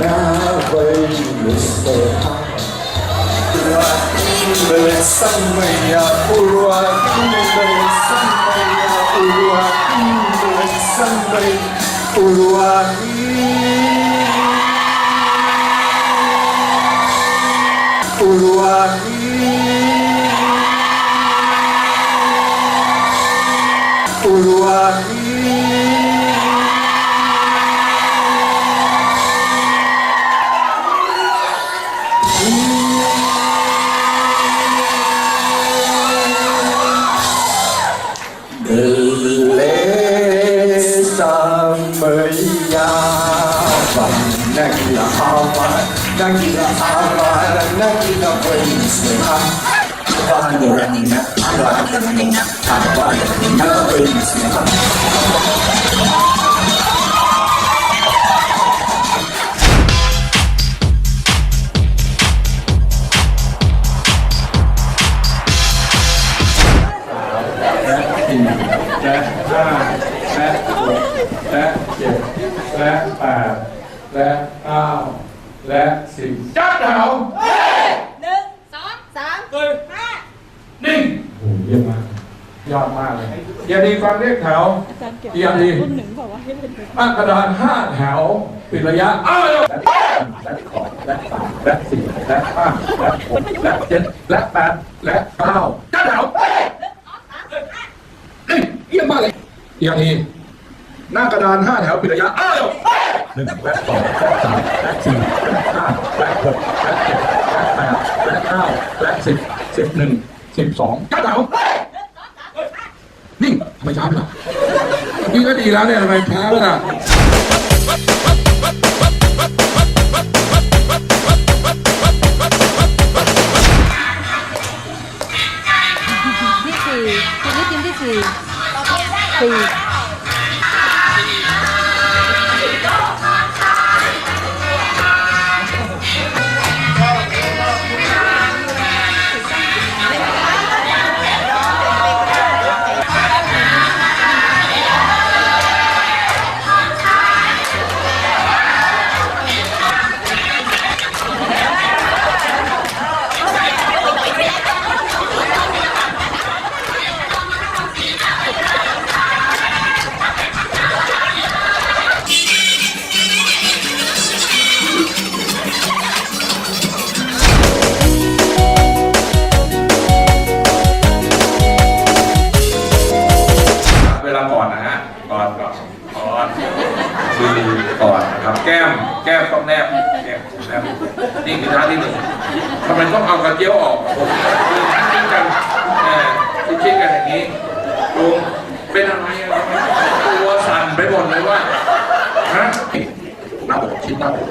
Now when Mr. Hot Belesan maya urwa Belesan maya urwa Belesan maya urwa Urwa Urwa Urwa Nagila hawa Nagila wisma Panorangina Panorangina Panorangina wisma สี่และห้าและหกและเจ็ดและแปดและเก้าและ สิบจัดแถวหนึ่งสองสามห้านิ่งโอ้โหเยี่ยมมากยอดมากเลยอย่าดีฟังเรียกแถวอาจารย์เก็บอย่าดีรุ่นหนึ่งบอกว่าให้เป็นตั้งกระดานห้าแถวปิดระยะอ้าวและและสองและสามและสี่และห้าและหกและเจ็ดและแปดและเก้าจัดแถวนิ่งเยี่ยมมากเลยอีกทีหน้ากระดานห้าแถวปิดระยะอ้าวหนึ่งและสองและสามและสี่และห้าและ หกและเจ็ดและแปดและเก้าและสิบสิบหนึ่งสิบสองจัดแถวนิ่งทำไมช้าไปล่ะนี่ก็ดีแล้วเนี่ยทำไมแพ้ไปล่ะที่สี่ทีนี้ทีมที่สี่สี่ ครับแก้มแก้มต้องแนบแก้มแนบนี่คือท่าที่หนึ่งทำไมต้องเอากระเจียวออกผมคิดกันแหมชิดกันอย่างนี้ลุงเป็นอะไรอะตัวสั่นไปหมดเลยว่าฮะหน้าอกชิดหน้าอก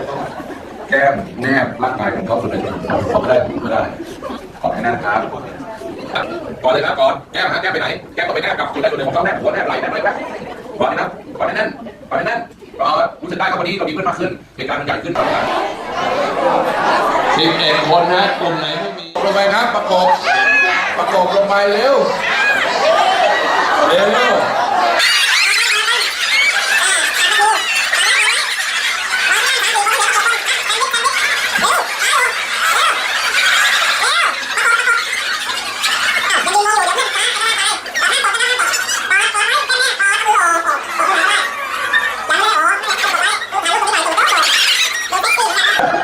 แก้มแนบร่างกายของเขาสุดเลยเขาไม่ได้ไม่ได้ขอให้นั่นครับก่อนเลยครับก่อนแก้มหาแก้มไปไหนแก้มต้องไปแนบกับจุดใดจุดหนึ่งของเขาแนบหัวแนบไหล่แนบอะไรครับก่อนนะก่อนน่นๆก่อนแน่นๆก็รู้สึกได้ครับ วันนี้เรามีเพื่อนมากขึ้นเหตุการณ์มันใหญ่ขึ้นต่อกันสิบเอ็ดคนนะกลุ่มไหนไม่มีลงไปครับประกบประกบลงไปเร็วเร็วเร็ว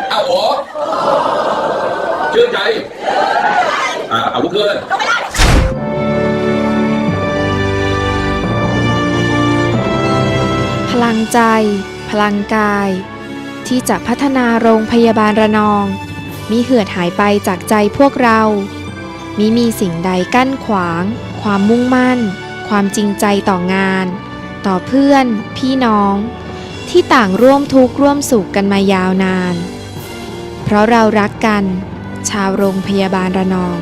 เอาโอ้ชื่นใจ อ่าเอาลุกขึ้นพลังใจ พลังกาย ที่จะพัฒนาโรงพยาบาลระนอง มิเหือดหายไปจากใจพวกเรา มิมีสิ่งใดกั้นขวาง ความมุ่งมั่น ความจริงใจต่องาน ต่อเพื่อน พี่น้อง ที่ต่างร่วมทุกข์ร่วมสุขกันมายาวนาน เพราะเรารักกัน ชาวโรงพยาบาลระนอง